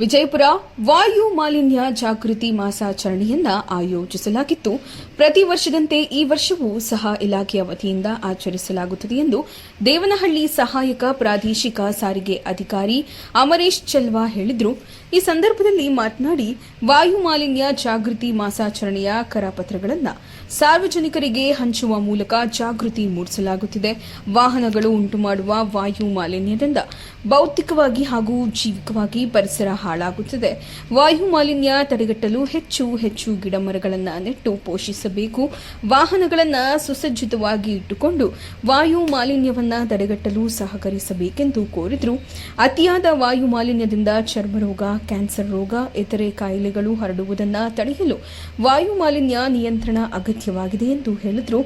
ವಿಜಯಪುರ ವಾಯು ಮಾಲಿನ್ಯ ಜಾಗೃತಿ ಮಾಸಾಚರಣೆಯನ್ನ ಆಯೋಜಿಸಲಾಗಿತ್ತು. ಪ್ರತಿ ವರ್ಷದಂತೆ ಈ ವರ್ಷವೂ ಸಹ ಇಲಾಖೆಯ ವತಿಯಿಂದ ಆಚರಿಸಲಾಗುತ್ತದೆ ಎಂದು ದೇವನಹಳ್ಳಿ ಸಹಾಯಕ ಪ್ರಾದೇಶಿಕ ಸಾರಿಗೆ ಅಧಿಕಾರಿ ಅಮರೇಶ್ ಚಲ್ವಾ ಹೇಳಿದರು. ಈ ಸಂದರ್ಭದಲ್ಲಿ ಮಾತನಾಡಿ, ವಾಯು ಮಾಲಿನ್ಯ ಜಾಗೃತಿ ಮಾಸಾಚರಣೆಯ ಕರಪತ್ರಗಳನ್ನು ಸಾರ್ವಜನಿಕರಿಗೆ ಹಂಚುವ ಮೂಲಕ ಜಾಗೃತಿ ಮೂಡಿಸಲಾಗುತ್ತಿದೆ. ವಾಹನಗಳು ಉಂಟುಮಾಡುವ ವಾಯು ಮಾಲಿನ್ಯದಿಂದ ಭೌತಿಕವಾಗಿ ಹಾಗೂ ಜೀವಿಕವಾಗಿ ಪರಿಸರ ಹಾಳಾಗುತ್ತಿದೆ. ವಾಯು ಮಾಲಿನ್ಯ ತಡೆಗಟ್ಟಲು ಹೆಚ್ಚು ಹೆಚ್ಚು ಗಿಡಮರಗಳನ್ನು ನೆಟ್ಟು ಪೋಷಿಸಬೇಕು. ವಾಹನಗಳನ್ನು ಸುಸಜ್ಜಿತವಾಗಿ ಇಟ್ಟುಕೊಂಡು ವಾಯು ಮಾಲಿನ್ಯವನ್ನು ತಡೆಗಟ್ಟಲು ಸಹಕರಿಸಬೇಕೆಂದು ಕೋರಿದರು. ಅತಿಯಾದ ವಾಯು ಮಾಲಿನ್ಯದಿಂದ ಚರ್ಮರೋಗ ಕ್ಯಾನ್ಸರ್ ರೋಗ, ಇತರೆ ಕಾಯಿಲೆಗಳು ಹರಡುವುದನ್ನು ತಡೆಯಲು ವಾಯು ಮಾಲಿನ್ಯ ನಿಯಂತ್ರಣ ಅಗತ್ಯವಾಗಿದೆ ಎಂದು ಹೇಳಿದರು.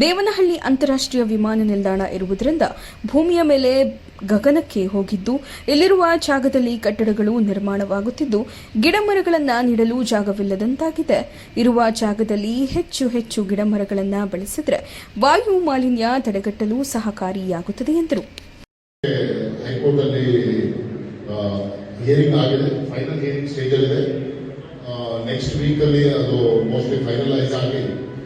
ದೇವನಹಳ್ಳಿ ಅಂತಾರಾಷ್ಟ್ರೀಯ ವಿಮಾನ ನಿಲ್ದಾಣ ಇರುವುದರಿಂದ ಭೂಮಿಯ ಮೇಲೆ ಗಗನಕ್ಕೆ ಹೋಗಿದ್ದು ಇಲ್ಲಿರುವ ಜಾಗದಲ್ಲಿ ಕಟ್ಟಡಗಳು ನಿರ್ಮಾಣವಾಗುತ್ತಿದ್ದು, ಗಿಡಮರಗಳನ್ನು ನೀಡಲು ಜಾಗವಿಲ್ಲದಂತಾಗಿದೆ. ಇರುವ ಜಾಗದಲ್ಲಿ ಹೆಚ್ಚು ಹೆಚ್ಚು ಗಿಡಮರಗಳನ್ನು ಬೆಳೆಸಿದರೆ ವಾಯು ಮಾಲಿನ್ಯ ತಡೆಗಟ್ಟಲು ಸಹಕಾರಿಯಾಗುತ್ತದೆ ಎಂದರು. ನೆಕ್ಸ್ಟ್ ವೀಕ್ ಅಲ್ಲಿ ಅದು ಮೋಸ್ಟ್ಲಿ ಫೈನಲೈಸ್ ಆಗಿ